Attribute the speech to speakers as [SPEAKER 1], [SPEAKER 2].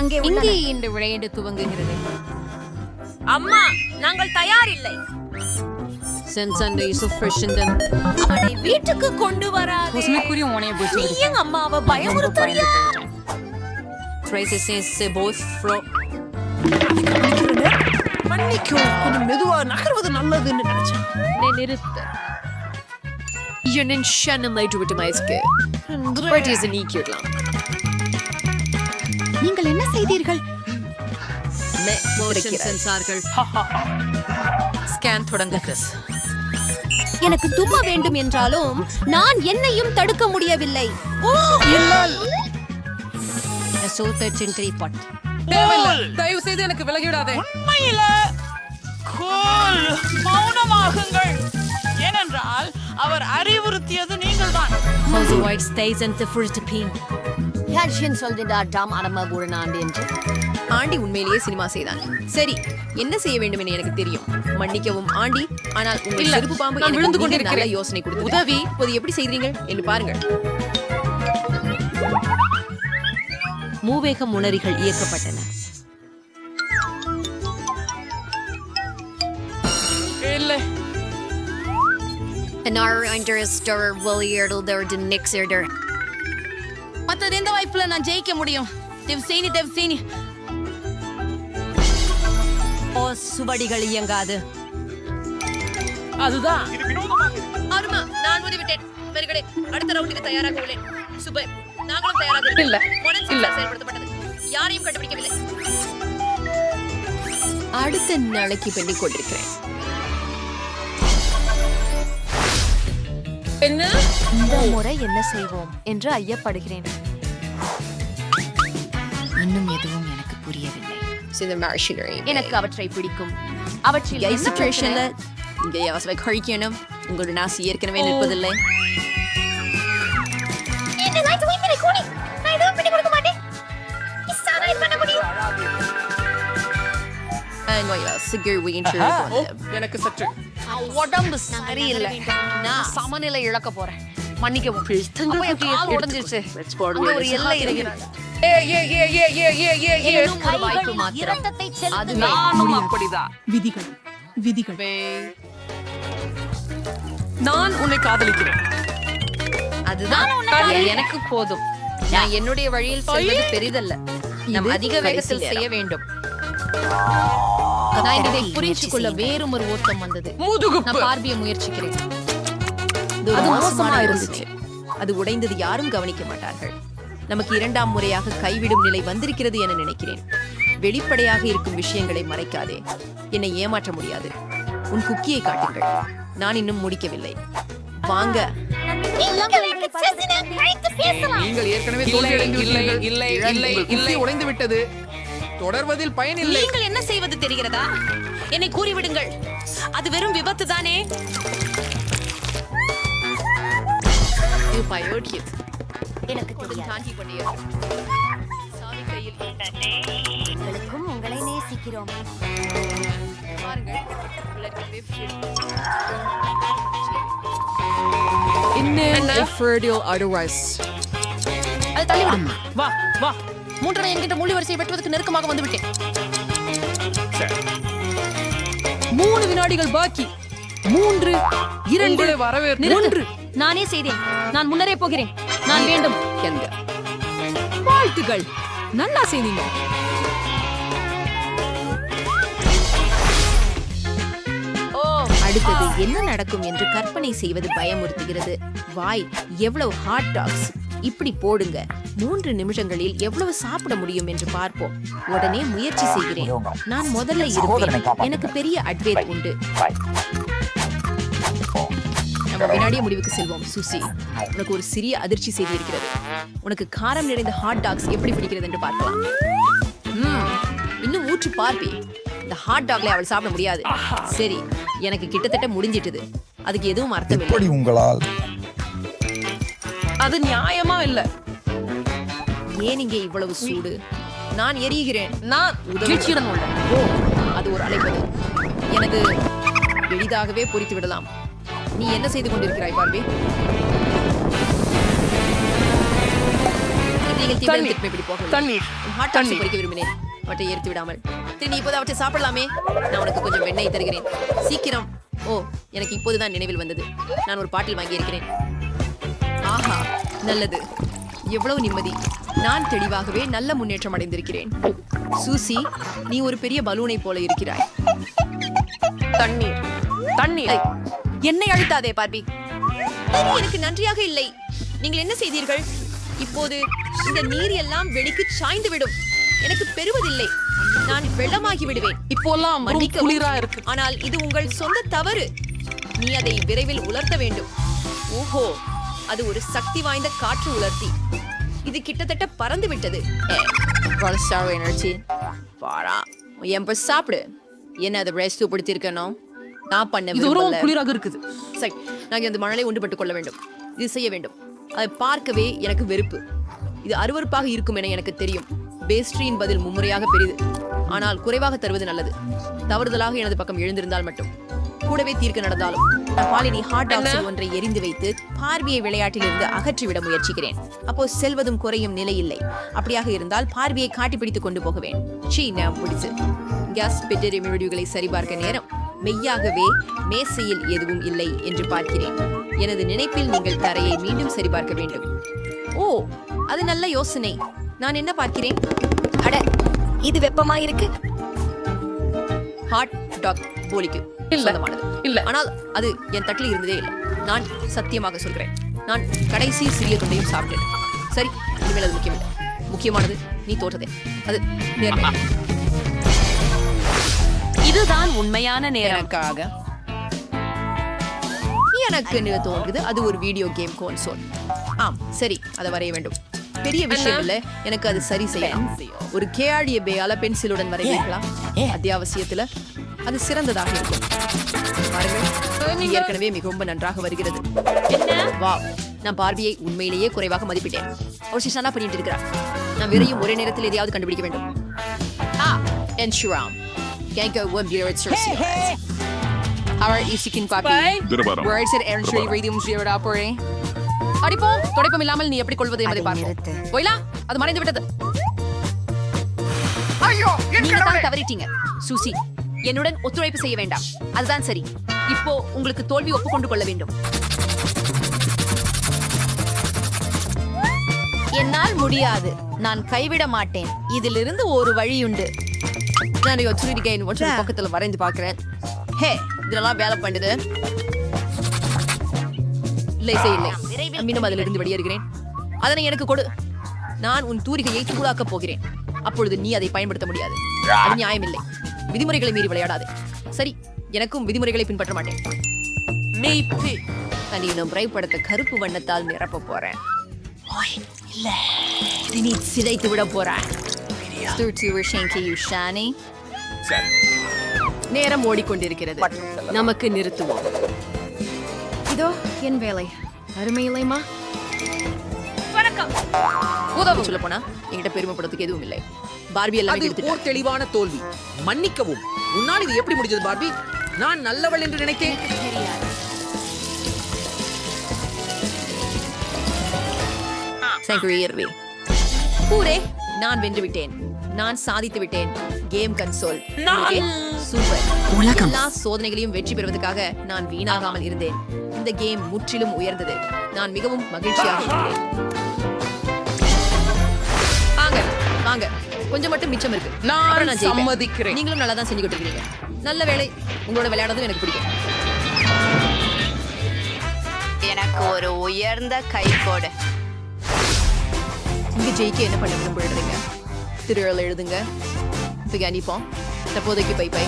[SPEAKER 1] அங்கே
[SPEAKER 2] இங்கே இந்த விளையாட்டு துவங்குகிறது.
[SPEAKER 3] அம்மா நாங்கள் தயார் இல்லை
[SPEAKER 2] சென்சண்டை சுஃபிஷியன்டன்
[SPEAKER 3] அவனை வீட்டுக்கு கொண்டு வராதே.
[SPEAKER 4] உண்மைக்குரிய உனைய போச்சு
[SPEAKER 3] ஏன் அம்மாவை பயமுறுத்துறியா?
[SPEAKER 5] கொஞ்சம் மெதுவா நகர்வது நல்லதுன்னு நினைச்சேன்.
[SPEAKER 2] நிறுத்து. என் ஷன்னை விட்டு மயஸ்க்கு பர்டிஸ் நீக்கிடலாம்
[SPEAKER 1] நீங்கள் என்ன செய்தீர்கள்?
[SPEAKER 2] சென்சார்கள் ஸ்கேன் தொடங்குது
[SPEAKER 1] எனக்கு தும்ம வேண்டும் என்றாலும் நான் என்னையும் தடுக்க முடியவில்லை.
[SPEAKER 4] தயவு செய்து எனக்கு விலகிவிடாதே.
[SPEAKER 6] உண்மையில கோல் மௌனமாகுங்கள். ஏனென்றால் அவர் அறிவுறுத்தியது நீங்கள்தான்.
[SPEAKER 3] ஹர்ஷன் சொல்கிறாட்டாம் அரமகுடன் ஆண்டு என்று?
[SPEAKER 2] ஆண்டி உண்மையிலேயே சினிமா செய்தான் சரி என்ன செய்ய வேண்டும் என எனக்கு தெரியும். மன்னிக்கவும் ஆண்டி ஆனால் உங்கள் செருப்பு பாம்பு
[SPEAKER 4] விழுந்து
[SPEAKER 2] கொண்டிருக்கிற யோசனை கொடுத்து
[SPEAKER 4] உதவி
[SPEAKER 2] இப்போது எப்படி செய்கிறீர்கள் என்று பாருங்கள். மூவேகம் உணரிகள் இயக்கப்பட்டன. Een aanrander is door Williard door de niks eerder.
[SPEAKER 3] மத்தது எந்த வாய்ப்புல நான் ஜெயிக்க முடியும்? தேவ்சேனி தேவ்சேனி
[SPEAKER 2] ஓ சுவடிகள் இயங்காது.
[SPEAKER 6] அதுதான்.
[SPEAKER 2] அருமா நான் முடிவிட்டேன். இவர்களே அடுத்த ரவுண்டுக்கு தயாராக உள்ளேன் சூப்பர் நாங்களும் தயாராக
[SPEAKER 4] இல்ல, இல்ல.
[SPEAKER 2] செயல்படுத்தப்பட்டது. யாரையும் கண்டுபிடிக்கவில்லை. அடுத்த நாளைக்கு பெண்ணிக் கொண்டிருக்கிறேன்.
[SPEAKER 4] என்ன?
[SPEAKER 1] இந்த முறை என்ன செய்வோம் என்று ஐயப்படுகிறேன்.
[SPEAKER 3] இன்னும் எதுவும் எனக்கு புரியவில்லை. எனக்கு அவற்றை பிடிக்கும். அவற்றில்
[SPEAKER 2] இங்கே அவசர கழிக்கணும்? உங்களோட நாசி ஏற்கனவே நிற்பதில்லை.
[SPEAKER 4] எனக்கு சற்று.
[SPEAKER 3] உடம்பு சரியில்லை. நான் சமநிலை இழக்க போறேன். மன்னிக்கவும். அப்ப ஒரு எல்லை இருக்கிறது.
[SPEAKER 5] விதிகள்
[SPEAKER 2] எனக்கு போதும். என்னுடைய வழியில் செல்வது பெரிதல்ல. நாம் அதிக வேகத்தில் செய்ய வேண்டும்.
[SPEAKER 3] நான் இதை புரிந்து கொள்ள வேறும் ஒரு ஓட்டம் வந்தது. நான் பார்வையை முயற்சிக்கிறேன்.
[SPEAKER 4] அது மோசமா
[SPEAKER 2] இருந்துச்சு அது உடைந்தது யாரும் கவனிக்க மாட்டார்கள். நமக்கு இரண்டாம் முறையாக கைவிடும் நிலை வந்திருக்கிறது என நினைக்கிறேன். வெளிப்படையாக இருக்கும் விஷயங்களை மறைக்காதே. என்னை ஏமாற்ற முடியாது. உன் குக்கியை காட்டுங்கள். நான் இன்னும் முடிக்கவில்லை. வாங்க.
[SPEAKER 7] நீங்கள் ஏற்கனவே தோல்வியடைந்து இல்லை இல்லை உடைந்து விட்டது தொடர்வதில் பயன் இல்லை.
[SPEAKER 3] நீங்கள் என்ன செய்வது தெரிகிறதா? என்னை கூறிவிடுங்கள். அது வெறும் விபத்து தானே
[SPEAKER 2] You fired.
[SPEAKER 1] எனக்கு உங்களுக்கும் உங்களை நேசிக்கிறோம்.
[SPEAKER 6] வா வா.
[SPEAKER 3] மூன்றரை என்கிட்ட முள்ளி வரிசையை நெருக்கமாக வந்துவிட்டேன்.
[SPEAKER 4] மூணு வினாடிகள் பாக்கி. மூன்று இரண்டு
[SPEAKER 7] வரவேற்பு
[SPEAKER 4] ஒன்று
[SPEAKER 1] நானே செய்தேன். நான் முன்னரே போகிறேன். நான் வேண்டும்
[SPEAKER 2] எந்த
[SPEAKER 4] வாழ்த்துக்கள். நல்லா செய்தீங்க.
[SPEAKER 2] அடுத்தது என்ன நடக்கும் என்று கற்பனை செய்வது பயமுறுத்துகிறது. வாய் எவ்வளவு ஹாட் டாக்ஸ் இப்படி போடுங்க. மூன்று நிமிஷங்களில் எவ்வளவு சாப்பிட முடியும் என்று பார்ப்போம். உடனே முயற்சி செய்கிறேன். நான் முதல்ல இருப்பேன். எனக்கு பெரிய அட்வைட் உண்டு. வினாடிய முடிவுக்கு செல்வோம். சுசி உனக்கு ஒரு சிறிய அதிர்ச்சி செய்தி இருக்கிறது. உனக்கு காரம் நிறைந்த ஹாட் டாக்ஸ் எப்படி பிடிக்கிறது என்று பார்க்கலாம். இன்னும் ஊற்றி பார்ப்பி. இந்த ஹாட் டாக்ல அவள் சாப்பிட முடியாது. சரி எனக்கு கிட்டத்தட்ட முடிஞ்சிட்டது. அதுக்கு எதுவும் அர்த்தம் இல்லை.
[SPEAKER 8] உங்களால்?
[SPEAKER 4] அது நியாயமா இல்ல.
[SPEAKER 2] ஏன் இங்கே இவ்வளவு சூடு? நான் எரிகிறேன்.
[SPEAKER 4] நான்
[SPEAKER 2] உதவியுடன் உள்ளேன் ஓ அது ஒரு அழைப்பது. எனது எளிதாகவே பொறித்து விடலாம். நீ என்ன செய்து கொண்டிருக்கிறாய் பார்வி? விரும்பினேன். அவற்றை எரித்து விடாமல். நீ இப்போது அவற்றை சாப்பிடலாமே? நான் உனக்கு கொஞ்சம் வெண்ணெய் தருகிறேன். சீக்கிரம். ஓ எனக்கு இப்போதுதான் நினைவில் வந்தது. நான் ஒரு பாட்டில் வாங்கியிருக்கிறேன். ஆஹா நல்லது. எவ்வளவு நிம்மதி. நான் தெளிவாகவே நல்ல முன்னேற்றம் அடைந்திருக்கிறேன். சூசி நீ ஒரு பெரிய பலூனை போல இருக்கிறாய்.
[SPEAKER 3] தண்ணீர் தண்ணீர்.
[SPEAKER 2] என்னை அழுத்தாதே பார்பி சரி, எனக்கு நன்றியாக இல்லை. நீங்கள் என்ன செய்தீர்கள்? இப்போது இந்த நீர் எல்லாம் வெடிக்கு சாய்ந்து விடும் எனக்கு பெறுவதில்லை. நான் வெள்ளமாகி விடுவேன்.
[SPEAKER 4] இப்போல்லாம். குளிரா இருக்கு.
[SPEAKER 2] ஆனால் இது உங்கள் சொந்த தவறு. நீ அதை விரைவில் உலர்த்த வேண்டும். ஓஹோ அது ஒரு சக்தி வாய்ந்த காற்று உலர்த்தி. இது கிட்டத்தட்ட பறந்து விட்டது எனர்ஜி பாரா என் சாப்பிடு. என்ன அதை பிரேஸ்ட் பிடித்திருக்கணும்? நான் பண்ண
[SPEAKER 4] இது ரொம்ப
[SPEAKER 2] விரும்பல.
[SPEAKER 4] குளிராக இருக்குது.
[SPEAKER 2] சரி நான் இந்த மணலை உண்டுபட்டுக் கொள்ள வேண்டும். இது செய்ய வேண்டும். அதை பார்க்கவே எனக்கு வெறுப்பு. இது அருவருப்பாக இருக்கும் என எனக்கு தெரியும். பேஸ்ட்ரியின் பதில் மும்முறையாக பெரிது. ஆனால் குறைவாக தருவது நல்லது. தவறுதலாக எனது பக்கம் எழுந்திருந்தால் மட்டும். கூடவே தீர்க்க நடந்தாலும். பாலினி ஹாட் டாக்ஸில் ஒன்றை எரிந்து வைத்து பார்வையை விளையாட்டிலிருந்து அகற்றிவிட முயற்சிக்கிறேன். அப்போ செல்வதும் குறையும் நிலை இல்லை. அப்படியாக இருந்தால் பார்வையை காட்டி பிடித்துக் கொண்டு போகவேன். சீ நான் பிடிச்சு கேஸ் பெட்டரி சரிபார்க்க நேரம். மெய்யாகவே மேசையில் எதுவும் இல்லை என்று பார்க்கிறேன். எனது நினைப்பில் நீங்கள் தரையை மீண்டும் சரிபார்க்க வேண்டும். ஓ அது நல்ல யோசனை. நான் என்ன பார்க்கிறேன்?
[SPEAKER 1] அட இது வெப்பமா இருக்கு
[SPEAKER 2] ஹாட் டாக் போலிக்கு சொந்தமானது.
[SPEAKER 4] இல்ல.
[SPEAKER 2] ஆனால் அது என் தட்டில் இருந்ததே இல்லை. நான் சத்தியமாக சொல்கிறேன். நான் கடைசி சிறிய துண்டையும் சாப்பிட்டேன். சரி இனிமேல் அது முக்கியமில்லை. முக்கியமானது நீ தோற்றதே. அது நேர்மை.
[SPEAKER 3] இதுதான் உண்மையான நேரம்.
[SPEAKER 2] எனக்காக. எனக்கு என்ன தோன்றுது? அது ஒரு வீடியோ கேம் கோன்சோல் ஆம் சரி அதை வரைய வேண்டும். பெரிய விஷயம் இல்ல. எனக்கு அது சரி செய்யலாம் ஒரு கேஆடிய பேயால பென்சிலுடன் வரைவீர்களா? அத்தியாவசியத்துல அது சிறந்ததாக இருக்கும். பாருங்கள் ஏற்கனவே மிகவும் நன்றாக வருகிறது. வா நான் பார்வையை உண்மையிலேயே குறைவாக மதிப்பிட்டேன். ஒரு சிஷானா பண்ணிட்டு இருக்கிறார் நான் விரையும் ஒரே நேரத்தில் எதையாவது கண்டுபிடிக்க வேண்டும். ஆ என்ஷுராம் கேங்க ஒன் பியர் சர்சி Our isikin papi.
[SPEAKER 8] Dinabara.
[SPEAKER 2] Words at entry radium zero அப்போரே அடிப்போம் துடைப்பம் இல்லாமல் நீ எப்படி கொள்வது என்பதை பார்ப்போம். ஒயிலா அது மறைந்து விட்டது.
[SPEAKER 5] ஐயோ என்
[SPEAKER 2] நீங்க
[SPEAKER 5] கடவுளே
[SPEAKER 2] தான் தவறிட்டீங்க. சூசி என்னுடன் ஒத்துழைப்பு செய்ய வேண்டாம். அதுதான் சரி. இப்போ உங்களுக்கு தோல்வி ஒப்புக்கொண்டு கொள்ள வேண்டும்.
[SPEAKER 1] என்னால் முடியாது. நான் கைவிட மாட்டேன். இதிலிருந்து ஒரு வழியுண்டு.
[SPEAKER 2] நான் ஒத்துழைக்கேன் ஒற்றை பக்கத்துல வரைந்து பார்க்கிறேன். ஹே இதெல்லாம் வேலை பண்ணுது. இல்லை செய் இல்லை. மீண்டும் அதிலிருந்து வெளியேறுகிறேன். அதனை எனக்கு கொடு. நான் உன் தூரிகையை சூடாக்கப் போகிறேன். அப்பொழுது நீ அதை பயன்படுத்த முடியாது. அது நியாயமில்லை. விதிமுறைகளை மீறி விளையாடாதே. சரி எனக்கும் விதிமுறைகளை பின்பற்ற மாட்டேன்.
[SPEAKER 6] மெய்ப்பி.
[SPEAKER 2] நான் இன்னும் பிரைப்படத்தை கருப்பு வண்ணத்தால் நிரப்ப போறேன். ஓய், இல்ல. நீ சிதைத்து விட போறேன்.
[SPEAKER 1] ஷானி
[SPEAKER 2] நேரம் ஓடிக்கொண்டிருக்கிறது. நமக்கு நிறுத்துவோம். இதோ என் வேலை. அருமையில்லைமா உதவும் சொல்ல போனா என்கிட்ட பெருமைப்படுறதுக்கு எதுவும் இல்லை. பார்பி எல்லாம்
[SPEAKER 7] அது ஓர் தெளிவான தோல்வி. மன்னிக்கவும். உன்னால் இது எப்படி முடிஞ்சது பார்பி? நான் நல்லவள் என்று நினைத்தேன்.
[SPEAKER 2] ஊரே நான் வென்று விட்டேன். நான் சாதித்து விட்டேன். கேம் கன்சோல் சூப்பர் எல்லா சோதனைகளையும் வெற்றி பெறுவதற்காக நான் வீணாகாமல் இருந்தேன். இந்த கேம் முற்றிலும் உயர்ந்தது. நான் மிகவும் மகிழ்ச்சியாக இருக்கிறேன் வாங்க வாங்க. கொஞ்சம் மட்டும் மிச்சம் இருக்கு.
[SPEAKER 7] நான்
[SPEAKER 2] ஜெயிப்பேன்.
[SPEAKER 7] சம்மதிக்கிறேன்.
[SPEAKER 2] நீங்களும் நல்லா தான் செஞ்சுக்கிட்டு இருக்கீங்க நல்ல வேலை. உங்களோட விளையாடுறதும் எனக்கு பிடிக்கும்.
[SPEAKER 1] எனக்கு ஒரு உயர்ந்த கைகோடு
[SPEAKER 2] இங்க ஜெயிக்க என்ன பண்ண விரும்புறீங்க? திருவிழா எழுதுங்க. இப்போ அனுப்போம் தற்போதைக்கு பை பை